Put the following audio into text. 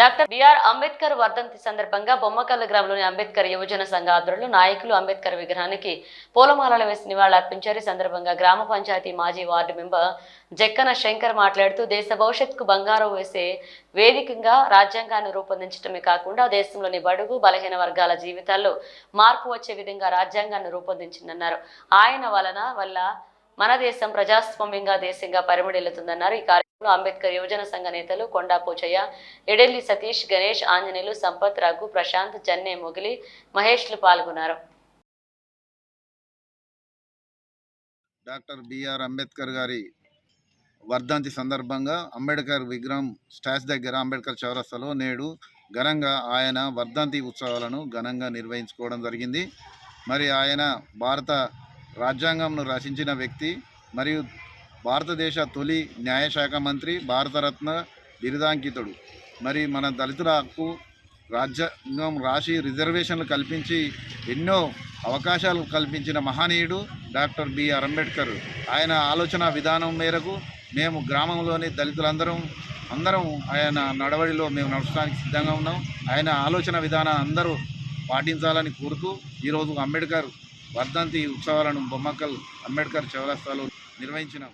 Doctor BR Ambedkar వర్ధంతి సందర్భంగా బొమ్మకల్ల గ్రామంలోని అంబేద్కర్ యువజన సంఘ ఆధ్వర్యంలో నాయకులు అంబేద్కర్ విగ్రహానికి పూలమాలలు వేసి నివాళులర్పించారు. ఈ సందర్భంగా గ్రామ పంచాయతీ మాజీ వార్డు మెంబర్ జక్కన శంకర్ మాట్లాడుతూ దేశ భవిష్యత్తుకు బంగారం వేసే వేదికగా రాజ్యాంగాన్ని రూపొందించడమే కాకుండా దేశంలోని బడుగు బలహీన వర్గాల జీవితాల్లో మార్పు వచ్చే విధంగా రాజ్యాంగాన్ని రూపొందించిందన్నారు. ఆయన వలన వల్ల మన దేశం ప్రజాస్వామ్యంగా దేశంగా పరిమళిల్లుతుందన్నారు. ఈ కార్యక్రమంలో అంబేద్కర్ యువజన సంఘ నేతలు కొండా పోచయ్య ఎడెల్లి సతీష్ గణేష్ ఆంజనేయులు సంపత్ రఘు ప్రశాంత్ జన్నే మొగిలి మహేష్లు పాల్గొన్నారు. డాక్టర్ బిఆర్ అంబేద్కర్ గారి వర్ధంతి సందర్భంగా అంబేద్కర్ విగ్రహం స్టాచ్ దగ్గర అంబేద్కర్ చౌరస్తాలో నేడు ఘనంగా ఆయన వర్ధంతి ఉత్సవాలను ఘనంగా నిర్వహించుకోవడం జరిగింది. మరి ఆయన భారత రాజ్యాంగంను రచించిన వ్యక్తి మరియు భారతదేశ తొలి న్యాయశాఖ మంత్రి భారతరత్న బిరుదాంకితుడు. మరి మన దళితులకు రాజ్యాంగం రాసి రిజర్వేషన్లు కల్పించి ఎన్నో అవకాశాలు కల్పించిన మహనీయుడు డాక్టర్ బిఆర్ అంబేద్కర్ ఆయన ఆలోచన విధానం మేరకు మేము గ్రామంలోని దళితులందరం అందరం ఆయన నడవడిలో మేము నడచడానికి సిద్ధంగా ఉన్నాం. ఆయన ఆలోచన విధానం అందరూ పాటించాలని కోరుతూ ఈరోజు అంబేద్కర్ వర్ధంతి ఉత్సవాలను బొమ్మకల్ అంబేద్కర్ చౌరస్తాలో నిర్వహించిన.